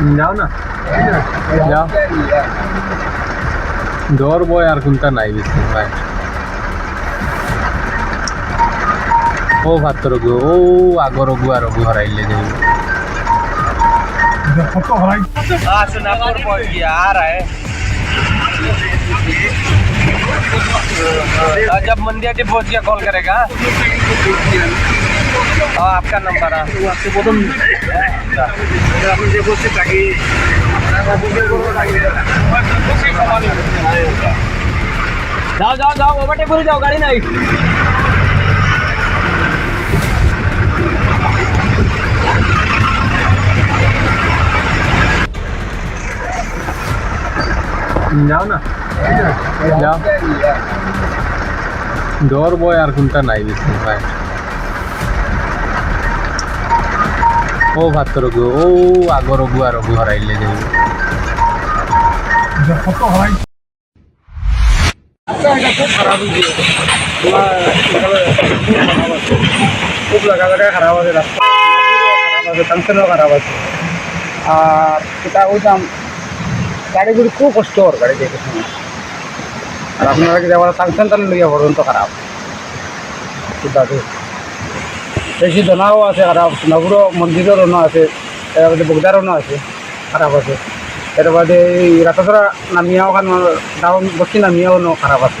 जाओ ना। जाओ। दौर बो यार कुंता नहीं बिस्तर भाई ओ भात रघु, ओ आग रघु, आ रघु हराइले जाए फ़ोटो हराई हाँ, सोनापुर पहुँच गया, आ रहा है। हाँ, जब मंदिर पहुँच गया, कॉल करेगा। हाँ, आपका नंबर अच्छा। जाओ जाओ जाओ ओवरटेक भूल जाओ गाड़ी नहीं। जाओ ना। जाओ। डोर बॉय यार कुंता नहीं दिस भाई। ও ভাত রঘু ও আগ রঘু আর রঘু হরাইলে যাই খুব লাগা লাগা খারাপ আছে রাস্তা খারাপ আছে খারাপ আছে আর এটা ওইটাম গাড়িগুলি খুব কষ্ট ওর গাড়ি যেতে সময় আর আপনারা কি যাবার টাংশন টান লইয়া পর্যন্ত খারাপ সেটাতে বেশি দোনাও আছে খারাপ সোনাপুরও মন্দিরের অন্য আছে, এর বগদার অন্য আছে, খারাপ আছে। এর বাদে এই রাতাতরা নামিয়াও, কারণ ডাউন বস্তি নামিয়াও খারাপ আছে।